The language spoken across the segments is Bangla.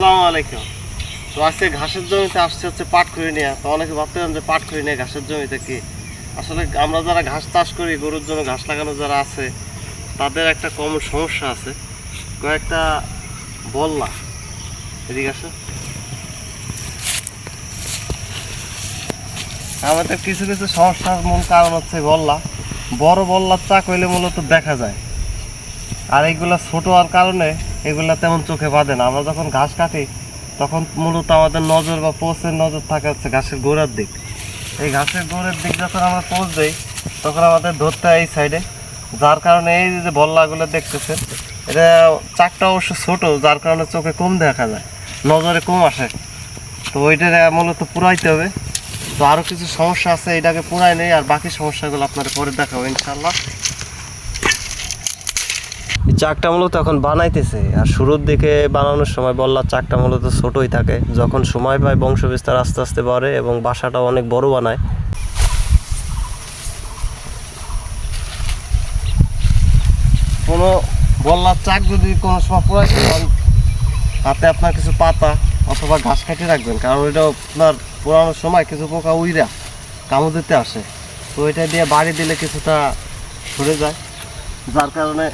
আসসালামু আলাইকুম। তো আজকে ঘাসের জমিতে আসছে হচ্ছে পাট করে নিয়ে। তো অনেকে ভাবতেন যে পাট করে নিয়ে ঘাসের জমিতে কি? আসলে আমরা যারা ঘাস চাষ করি, গরুর জন্য ঘাস লাগানো যারা আছে, তাদের একটা কমন সমস্যা আছে। কয়েকটা বললা এদিকে আসো। আমাদের কিছু কিছু সমস্যার মূল কারণ হচ্ছে বললা। বড় বল্লার চাক হইলে মূলত দেখা যায়। আর এইগুলা ছোট হওয়ার কারণে এগুলা তেমন চোখে বাঁধে না। আমরা যখন ঘাস কাটি, তখন মূলত আমাদের নজর বা পোস্টের নজর থাকে হচ্ছে ঘাসের গোড়ার দিক। এই ঘাসের গোড়ের দিক যখন আমরা পোস্ট দিই, তখন আমাদের ধরতে এই সাইডে যার কারণে এই যে বল্লাগুলো দেখতেছেন, এটা চাকটা অবশ্য ছোট, যার কারণে চোখে কম দেখা যায়, নজরে কম আসে। তো ওইটা মূলত পুরাইতে হবে। তো আরও কিছু সমস্যা আছে, এটাকে পুরাই নেই, আর বাকি সমস্যাগুলো আপনারা পরে দেখাবো ইনশাল্লাহ চাকটা মূলত এখন বানাইতেছে। আর শুরুর দিকে বানানোর সময় বললার চাকটা মূলত ছোটই থাকে। যখন সময় পায় বংশ বিস্তার আস্তে আস্তে বাড়ে এবং বাসাটা অনেক বড় বানায়। কোনো বললার চাক যদি কোনো সময় পুরাইতে চান তাতে আপনার কিছু পাতা অথবা ঘাস কাটিয়ে রাখবেন। কারণ ওইটা আপনার পুরানোর সময় কিছু পোকা উইরা কামড় দিতে আসে। তো এটা দিয়ে বাড়ি দিলে কিছুটা সরে যায়। যার কারণে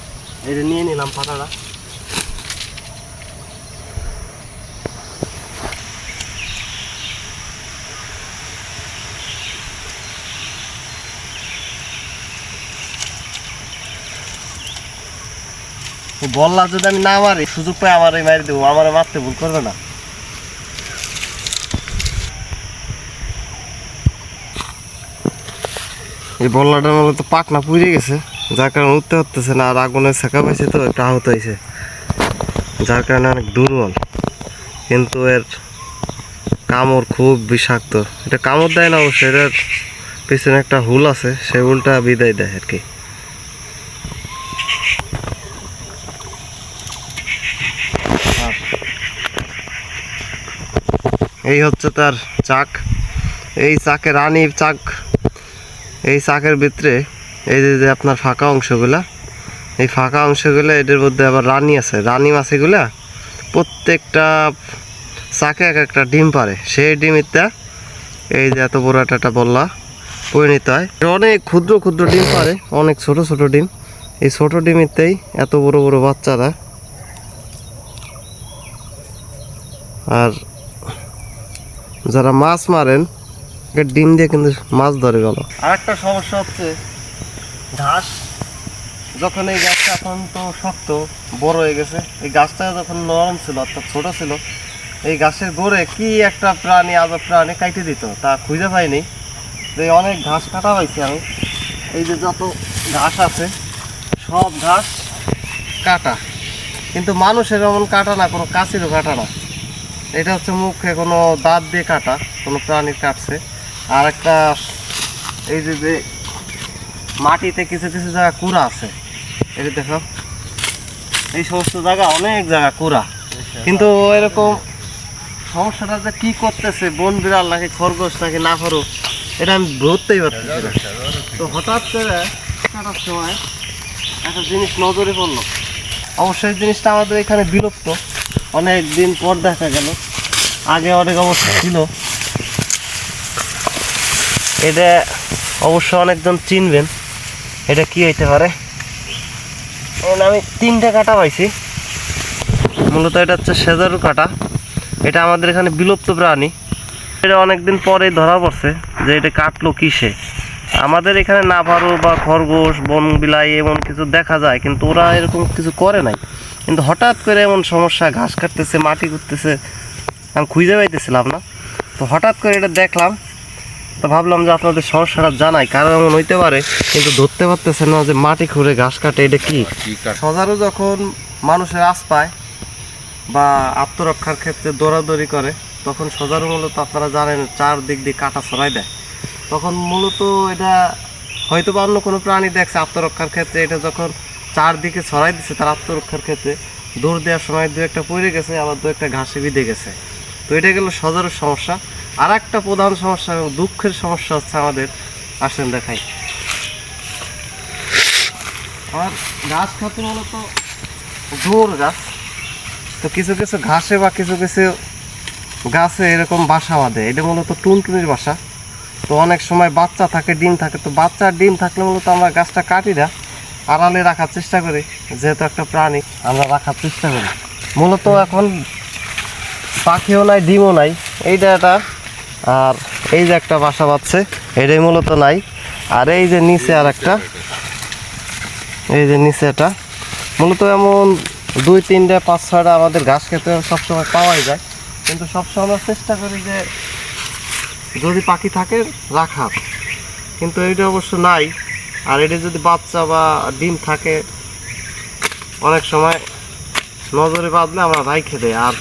এটা নিয়ে নিলাম পাতাটা। তো বললা যদি আমি না মারি, সুযোগ পাই আমার মারি দেবো, আমার মারতে ভুল করবে না। এই বল্লাটা মূলত পাকনা পুড়ে গেছে। যার কারণে উঠতে হতেছে না, আর আগুনে শেখা পাইছে তো, একটু আহত হয়েছে যার কারণে অনেক দুর্বল। কিন্তু এর কামড় খুব বিষাক্ত। এটা কামড় দেয় না অবশ্যই এটার পিছনে একটা হুল আছে, সেই হুলটা বিদায় দেয় আর কি। এই হচ্ছে তার চাক। এই চাকে রানী চাক। এই চাকের ভিতরে এই যে যে আপনার ফাঁকা অংশগুলা, এই ফাঁকা অংশগুলো, এদের মধ্যে আবার রানি আছে। রানী মাছিগুলা প্রত্যেকটা চাকে এক একটা ডিম পারে সেই ডিমিটা এই যে এত বড় একটা বললা পরিণত হয়। অনেক ক্ষুদ্র ক্ষুদ্র ডিম পারে অনেক ছোট ছোট ডিম। এই ছোট ডিমিতেই এত বড় বড় বাচ্চারা। আর যারা মাছ মারেন ডিম দিয়ে কিন্তু মাছ ধরে গেল আর একটা সমস্যা হচ্ছে ঘাস। যখন এই গাছটা এখন তো শক্ত, বড় হয়ে গেছে, এই গাছটা যখন নরম ছিল, অর্থাৎ ছোট ছিল, এই গাছের গোড়ে কি একটা প্রাণী, আজব প্রাণী কাইটে দিত, তা খুঁজে পাইনি। এই অনেক ঘাস কাটা পাইছি আমি। এই যে যত ঘাস আছে, সব ঘাস কাটা। কিন্তু মানুষের এমন কাটা না, কোনো কাছেরও কাটা না। এটা হচ্ছে মুখে কোনো দাঁত দিয়ে কাটা, কোনো প্রাণীর কাটছে। আর একটা এই যে মাটিতে কিছু কিছু জায়গা কুড়া আছে। এটা দেখো, এই সমস্ত জায়গা, অনেক জায়গা কুড়া। কিন্তু এরকম সমস্যাটা যে কি করতেছে, বন বিড়াল নাকি খরগোশ নাকি না করো এটা আমি ধরতেই পারতেছি তো হঠাৎ করে কাটার সময় একটা জিনিস নজরে পড়ল। অবশ্যই জিনিসটা আমাদের এখানে বিলুপ্ত। অনেক দিন পর দেখা গেল। আগে অনেক অবস্থা ছিল। এটা অবশ্য অনেকজন চিনবেন। এটা কি হইতে পারে? আমি তিনটে কাটা পাইছি। মূলত এটা হচ্ছে সেজারু কাটা। এটা আমাদের এখানে বিলুপ্ত প্রাণী। এটা অনেকদিন পরে ধরা পড়ছে যে এটা কাটলো কিসে। আমাদের এখানে নাভারো বা খরগোশ বন বিলাই এমন কিছু দেখা যায়, কিন্তু ওরা এরকম কিছু করে নাই। কিন্তু হঠাৎ করে এমন সমস্যা, ঘাস কাটতেছে, মাটি করতেছে আমি খুঁজে পাইতেছিলাম না। তো হঠাৎ করে এটা দেখলাম তো ভাবলাম যে আপনাদের সমস্যাটা জানাই কারণ এমন হইতে পারে কিন্তু ধরতে পারতেছে না যে মাটি খুঁড়ে ঘাস কাটে এটা কি? সজারু যখন মানুষের আশ পায় বা আত্মরক্ষার ক্ষেত্রে দৌড়াদৌড়ি করে তখন সজারু মূলত আপনারা জানেন চার দিক দিয়ে কাটা ছড়াই দেয়। তখন মূলত এটা হয়তো বা অন্য কোনো প্রাণী দেখছে আত্মরক্ষার ক্ষেত্রে এটা যখন চারদিকে ছড়াই দিচ্ছে তার আত্মরক্ষার ক্ষেত্রে দৌড় দেওয়ার সময় দু একটা পড়ে গেছে আবার দু একটা ঘাসে বিঁধে গেছে। তো এটা গেল সজারুর সমস্যা। আর একটা প্রধান সমস্যা এবং দুঃখের সমস্যা হচ্ছে আমাদের আসেন দেখাই। আমার গাছ খাতে মূলত জোর গাছ। তো কিছু কিছু ঘাসে বা কিছু কিছু গাছে এরকম বাসা বাঁধে, এটা মূলত টুনটুনির বাসা। তো অনেক সময় বাচ্চা থাকে, ডিম থাকে, তো বাচ্চার ডিম থাকলে মূলত আমরা গাছটা কাটি না, আড়ালে রাখার চেষ্টা করি, যেহেতু একটা প্রাণী, আমরা রাখার চেষ্টা করি। মূলত এখন পাখিও নাই, ডিমও নাই, এইটা এটা আর এই যে একটা বাসা বাঁধছে, এটাই মূলত নাই। আর এই যে নিচে আর একটা, এই যে নিচে এটা। মূলত এমন দুই, তিনটে, পাঁচ, ছয়টা আমাদের ঘাস খেতে সবসময় পাওয়াই যায়। কিন্তু সবসময় আমরা চেষ্টা করি যে যদি পাখি থাকে, রাখার। কিন্তু এইটা অবশ্য নাই। আর এটা যদি বাচ্চা বা ডিম থাকে, অনেক সময় নজরে বাঁধলে আমরা রাই খেতে। আর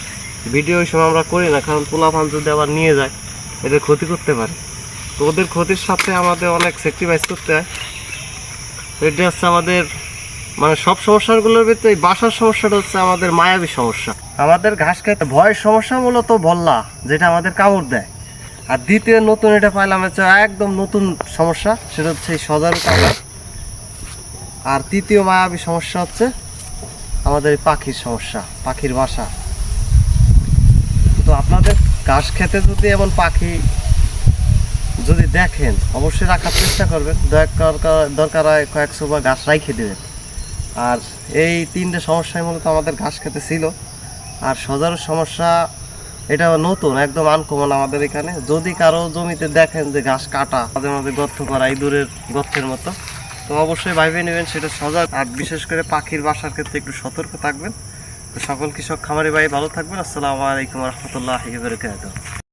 ভিডিও ওই সময় আমরা করি না, কারণ পোলাপান যদি আবার নিয়ে যায় এদের ক্ষতি করতে পারে। তো ওদের ক্ষতির সাথে আমাদের অনেক স্যাক্রিফাইস করতে হয়। এটা হচ্ছে আমাদের মানে সব সমস্যাগুলোর ভিতরে এই বাসার সমস্যাটা হচ্ছে আমাদের মায়াবী সমস্যা। আমাদের ঘাস খাইতে ভয়ের সমস্যা মূলত বল্লা, যেটা আমাদের কামড় দেয়। আর দ্বিতীয় নতুন এটা পাইলাম হচ্ছে একদম নতুন সমস্যা, সেটা হচ্ছে এই সজারু কামড়। আর তৃতীয় মায়াবী সমস্যা হচ্ছে আমাদের পাখির সমস্যা, পাখির বাসা। তো আপনাদের ঘাস খেতে যদি এমন পাখি যদি দেখেন, অবশ্যই রাখার চেষ্টা করবেন। দরকার হয় কয়েকশো বা ঘাস রাইখে দেবেন। আর এই তিনটে সমস্যায় মূলত আমাদের ঘাস খেতে ছিল। আর সজারু সমস্যা, এটা নতুন, একদম আনকমন আমাদের এখানে। যদি কারও জমিতে দেখেন যে ঘাস কাটা, মাঝে মাঝে গর্ত করা ইঁদুরের গর্তের মতো, তো অবশ্যই ভাইবে নেবেন, সেটা সজাগ। আর বিশেষ করে পাখির বাসার ক্ষেত্রে একটু সতর্ক থাকবেন। সকল কৃষক খামারি ভাই ভালো থাকবেন। আসসালামু আলাইকুম রহমতুল্লাহ